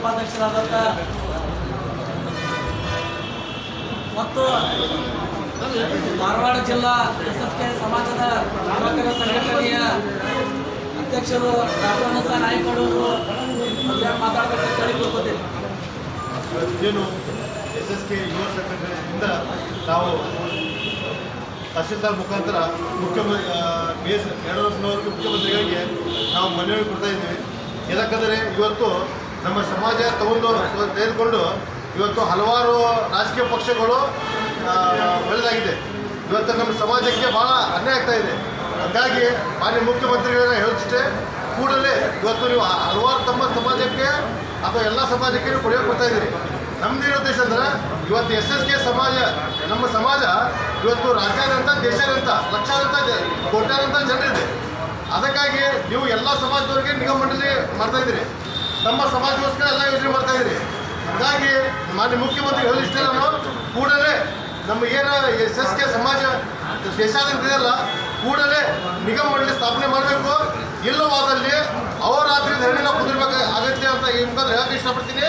ಉಪಾಧ್ಯಕ್ಷರಾದಂಥ ಮತ್ತು ಧಾರವಾಡ ಜಿಲ್ಲಾ S S K ಸಮಾಜದ ಯುವಕರ ಸಂಘಟನೆಯ ಅಧ್ಯಕ್ಷರು ಡಾಕ್ಟರ್ ನಾಯ್ಕಡವರು ಮಾತಾಡಬೇಕಂತ ಹೇಳಿ ತಿಳ್ಕೊತೀನಿ. ಏನು ಎಸ್ ಎಸ್ ಕೆ ಯುವ ಸಂಘಟನೆಯಿಂದ ನಾವು ತಹಶೀಲ್ದಾರ್ ಮುಖಾಂತರ ಮುಖ್ಯಮಂತ್ರಿ ಬಿ ಎಸ್ ಮುಖ್ಯಮಂತ್ರಿಗಳಿಗೆ ನಾವು ಮನವಿ ಕೊಡ್ತಾ ಇದ್ದೀವಿ. ಯಾಕಂದರೆ ಇವತ್ತು ನಮ್ಮ ಸಮಾಜ ತಗೊಂಡು ತೆಗೆದುಕೊಂಡು ಇವತ್ತು ಹಲವಾರು ರಾಜಕೀಯ ಪಕ್ಷಗಳು ಬೆಳೆದಾಗಿದೆ. ಇವತ್ತು ನಮ್ಮ ಸಮಾಜಕ್ಕೆ ಭಾಳ ಅನ್ಯಾಯ ಆಗ್ತಾ ಇದೆ. ಹಾಗಾಗಿ ಮಾನ್ಯ ಮುಖ್ಯಮಂತ್ರಿಗಳನ್ನ ಹೇಳೋದಿಷ್ಟೇ ಕೂಡಲೇ ಇವತ್ತು ನೀವು ಹಲವಾರು ತಮ್ಮ ಸಮಾಜಕ್ಕೆ ಅಥವಾ ಎಲ್ಲ ಸಮಾಜಕ್ಕೆ ನೀವು ಕೊಡುಗೆ ಕೊಡ್ತಾ ಇದ್ದೀರಿ. ನಮ್ದು ಉದ್ದೇಶ ಅಂದ್ರೆ, ಇವತ್ತು ಎಸ್ ಎಸ್ ಕೆ ಸಮಾಜ, ನಮ್ಮ ಸಮಾಜ ಇವತ್ತು ರಾಜ್ಯಾದ್ಯಂತ, ದೇಶಾದ್ಯಂತ, ಲಕ್ಷಾದ್ಯಂತ ಕೋಟ್ಯಾದಂತ ಜನರಿದೆ. ಅದಕ್ಕಾಗಿ ನೀವು ಎಲ್ಲ ಸಮಾಜದವರಿಗೆ ನಿಗಮ ಮಂಡಳಿ ಮಾಡ್ತಾ ಇದ್ದೀರಿ. ನಮ್ಮ ಸಮಾಜಗೋಸ್ಕರ ಎಲ್ಲ ಯೋಜನೆ ಮಾಡ್ತಾ ಇದ್ದೀರಿ. ಹಾಗಾಗಿ ಮಾನ್ಯ ಮುಖ್ಯಮಂತ್ರಿ ಹೇಳಿಷ್ಟೇ ನಾನು. ಕೂಡಲೇ ಎಸ್ ಕೆ ಸಮಾಜ ದೇಶಾದ್ಯಂತ ಇದೆಯಲ್ಲ, ಕೂಡಲೇ ನಿಗಮ ಮಂಡಳಿ ಸ್ಥಾಪನೆ ಮಾಡಬೇಕು. ಇಲ್ಲವಾದಲ್ಲಿ ಅವರಾತ್ರಿ ಧರಣಿ ನಾವು ಕುದುರ್ಬೇಕು ಅಗತ್ಯ ಅಂತ ಈ ಮುಖಾಂತರ ಹೇಳಕ್ಕೆ ಇಷ್ಟಪಡ್ತೀನಿ.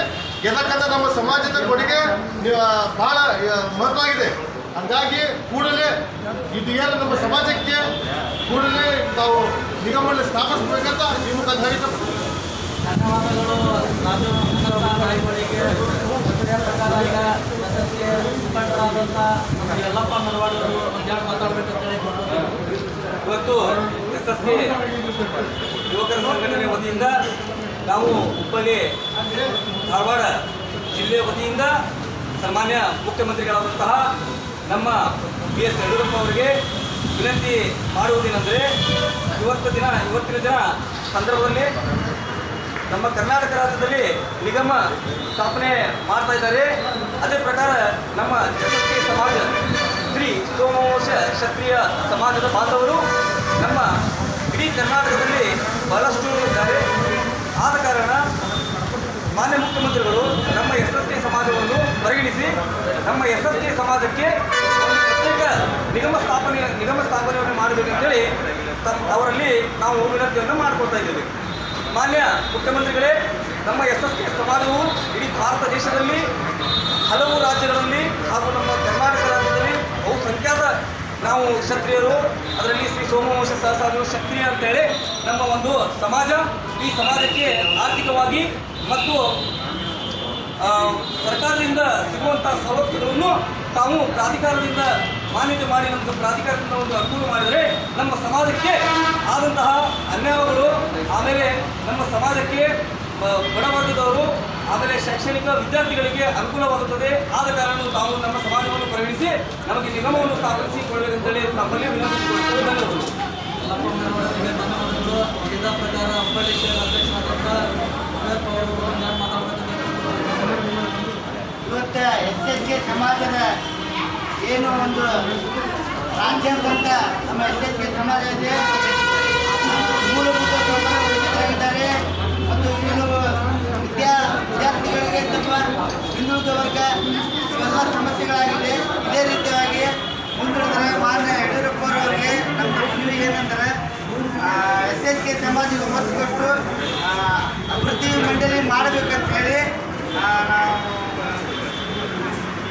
ಯಾಕಂದ್ರೆ ನಮ್ಮ ಸಮಾಜದ ಕೊಡುಗೆ ಬಹಳ ಮಹತ್ವ ಮಹತ್ವವಾಗಿದೆ. ಹಾಗಾಗಿ ಕೂಡಲೇ ಇದು ಏನು ನಮ್ಮ ಸಮಾಜಕ್ಕೆ ಕೂಡಲೇ ನಾವು ಮಂಡಳಿ ಸ್ಥಾಪಿಸಬೇಕಂತ ಈ ಮುಖಾಂತರ ಧನ್ಯವಾದಗಳು ರಾಜು ಇದೇ ಪ್ರಕಾರ ಈಗ ಕೆ ಮುಖಂಡರಾದಂಥ ನಮ್ಮ ಯಲ್ಲಪ್ಪ ನರವಾಡವರು ಒಂದೆರಡು ಮಾತಾಡಬೇಕಂತ ಹೇಳಿ ಇವತ್ತು ಕೆ ಯುವಕರ ಸಂಘಟನೆ ವತಿಯಿಂದ ನಾವು ಹುಬ್ಬಳ್ಳಿ, ಧಾರವಾಡ ಜಿಲ್ಲೆ ವತಿಯಿಂದ ಸನ್ಮಾನ್ಯ ಮುಖ್ಯಮಂತ್ರಿಗಳಾದಂತಹ ನಮ್ಮ ಬಿ ಎಸ್ ಯಡಿಯೂರಪ್ಪ ಅವರಿಗೆ ವಿನಂತಿ ಮಾಡುವುದೇನೆಂದರೆ ಇವತ್ತು ದಿನ, ಇವತ್ತಿನ ದಿನ ಸಂದರ್ಭದಲ್ಲಿ ನಮ್ಮ ಕರ್ನಾಟಕ ರಾಜ್ಯದಲ್ಲಿ ನಿಗಮ ಸ್ಥಾಪನೆ ಮಾಡ್ತಾ ಇದ್ದಾರೆ. ಅದೇ ಪ್ರಕಾರ ನಮ್ಮ ಎಸ್ ಸಮಾಜ, ಶ್ರೀ ಸೋಮವಂಶ ಕ್ಷತ್ರಿಯ ಸಮಾಜದ ಬಾಂಧವರು ನಮ್ಮ ಇಡೀ ಕರ್ನಾಟಕದಲ್ಲಿ ಬಹಳಷ್ಟು ಇದ್ದಾರೆ. ಆದ ಕಾರಣ ಮಾನ್ಯ ಮುಖ್ಯಮಂತ್ರಿಗಳು ನಮ್ಮ ಟಿ ಸಮಾಜವನ್ನು ಪರಿಗಣಿಸಿ ನಮ್ಮ ಟಿ ಸಮಾಜಕ್ಕೆ ಪ್ರತ್ಯೇಕ ನಿಗಮ ಸ್ಥಾಪನೆ, ನಿಗಮ ಸ್ಥಾಪನೆಯನ್ನು ಮಾಡಬೇಕಂತೇಳಿ ಅವರಲ್ಲಿ ನಾವು ವಿನಂತಿಯನ್ನು ಮಾಡಿಕೊಳ್ತಾ ಇದ್ದೀವಿ. ಮಾನ್ಯ ಮುಖ್ಯಮಂತ್ರಿಗಳೇ, ನಮ್ಮ ಯಶಸ್ವಿ ಸಮಾಜವು ಇಡೀ ಭಾರತ ದೇಶದಲ್ಲಿ ಹಲವು ರಾಜ್ಯಗಳಲ್ಲಿ ಹಾಗೂ ನಮ್ಮ ಕರ್ನಾಟಕ ರಾಜ್ಯದಲ್ಲಿ ಬಹುಸಂಖ್ಯಾತ ನಾವು ಕ್ಷತ್ರಿಯರು. ಅದರಲ್ಲಿ ಶ್ರೀ ಸೋಮವಂಶ ಸಹಸ್ರಾರು ಕ್ಷತ್ರಿಯ ಅಂತೇಳಿ ನಮ್ಮ ಒಂದು ಸಮಾಜ, ಈ ಸಮಾಜಕ್ಕೆ ಆರ್ಥಿಕವಾಗಿ ಮತ್ತು ಸರ್ಕಾರದಿಂದ ಸಿಗುವಂಥ ಸವಲತ್ತುಗಳನ್ನು ತಾವು ಪ್ರಾಧಿಕಾರದಿಂದ ಮಾನ್ಯತೆ ಮಾಡಿ ನಮ್ಮದು ಪ್ರಾಧಿಕಾರದಿಂದ ಒಂದು ಅನುಕೂಲ ಮಾಡಿದರೆ ನಮ್ಮ ಸಮಾಜಕ್ಕೆ ಆದಂತಹ ಅನ್ಯಾಯಗಳು, ಆಮೇಲೆ ನಮ್ಮ ಸಮಾಜಕ್ಕೆ ಬಡವರ್ಗದವರು ಆಮೇಲೆ ಶೈಕ್ಷಣಿಕ ವಿದ್ಯಾರ್ಥಿಗಳಿಗೆ ಅನುಕೂಲವಾಗುತ್ತದೆ. ಆದ ಕಾರಣ ತಾವು ನಮ್ಮ ಸಮಾಜವನ್ನು ಪರಿಗಣಿಸಿ ನಮಗೆ ನಿಗಮವನ್ನು ಸ್ಥಾಪಿಸಿ ಕೊಡಬೇಕಂತೇಳಿ ನಮ್ಮಲ್ಲಿ ವಿನಂತಿಸಿಕೊಳ್ಳುತ್ತೇವೆ. ಧನ್ಯವಾದಗಳು. ಪ್ರಕಾರ ಇವತ್ತು ಎಸ್ ಎಸ್ ಕೆ ಸಮಾಜದ ಏನು ಒಂದು ರಾಜ್ಯಾದ್ಯಂತ ನಮ್ಮ ಎಸ್ ಎಸ್ ಸಮಾಜ ಇದೆ. ಮೂಲಭೂತ ಸೌಕರ್ಯಗಳಿದ್ದಾರೆ ಮತ್ತು ಏನು ವಿದ್ಯಾ ವಿದ್ಯಾರ್ಥಿಗಳಿಗೆ ಅಥವಾ ಹಿಂದುಳಿದ ವರ್ಗ ಇವೆಲ್ಲ ಸಮಸ್ಯೆಗಳಾಗಿದೆ. ಇದೇ ರೀತಿಯಾಗಿ ಮುಂದುವರೆದರೆ ಮಾನ್ಯ ಯಡಿಯೂರಪ್ಪರವರಿಗೆ ನಮ್ಮ ಮನವಿ ಏನಂದ್ರೆ ಎಸ್ ಎಸ್ ಕೆ ಸಮಾಜಕ್ಕೆ ಒತ್ತು ಕೊಟ್ಟು ಅಭಿವೃದ್ಧಿ ಮಂಡಳಿ ಮಾಡಬೇಕಂತ ಹೇಳಿ ನಾವು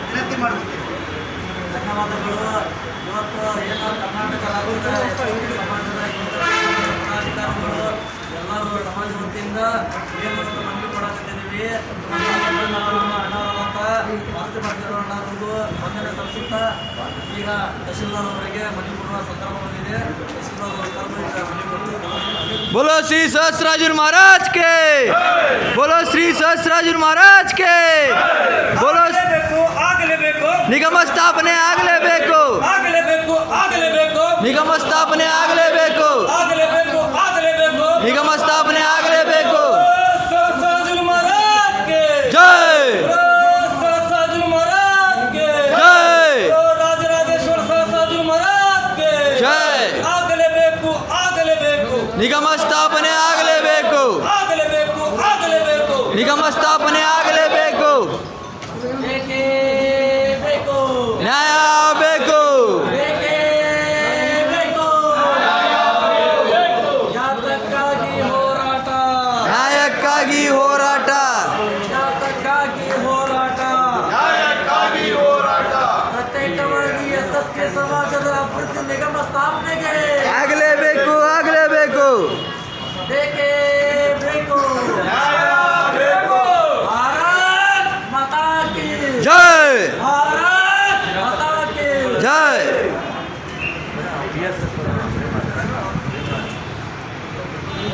ವಿನಂತಿ ಮಾಡ್ತೀವಿ ಧನ್ಯವಾದಗಳು ಇವತ್ತು ಏನು ಕರ್ನಾಟಕ ರಾಜ್ಯದ ಎಸ್ಎಸ್ಟಿ ಸಮಾಜದ ಯುವಕರ ಪದಾಧಿಕಾರಿಗಳು ಎಲ್ಲರೂ ಸಮಾಜ ವತಿಯಿಂದ ಏನು ಇವತ್ತು ಮನವಿ ಕೊಡಕತ್ತಿದ್ದೀವಿ ನಮ್ಮ ಅಣ್ಣವರಂತ ಮಾರುತಿ ಮಾಡ್ತಿರೋ ಅಣ್ಣವ್ರಿಗೂ ವಂದನೆ ಸಲ್ಲಿಸುತ್ತಾ ಈಗ ತಹಶೀಲ್ದಾರ್ ಅವರಿಗೆ ಮನವಿ ಕೊಡುವ ಸಂದರ್ಭ ಬಂದಿದೆ ತಹಶೀಲ್ದಾರ್ ಅವರು ಕರೆದು ಈಗ ಮನವಿ ಕೊಡ್ತಾರೆ बोलो श्री सहस्राजुन महाराज के बोलो श्री सहस्राजुन महाराज के बोलो ಆಗಲೇಬೇಕು ಆಗಲೇಬೇಕು ನಿಗಮ ಸ್ಥಾಪನೆ ಆಗಲೇಬೇಕು. ಆಗಲೇಬೇಕು ಆಗಲೇಬೇಕು. ನಿಗಮ ಸ್ಥಾಪನೆ ಆಗಲೇಬೇಕು. ಆಗಲೇಬೇಕು 아니요.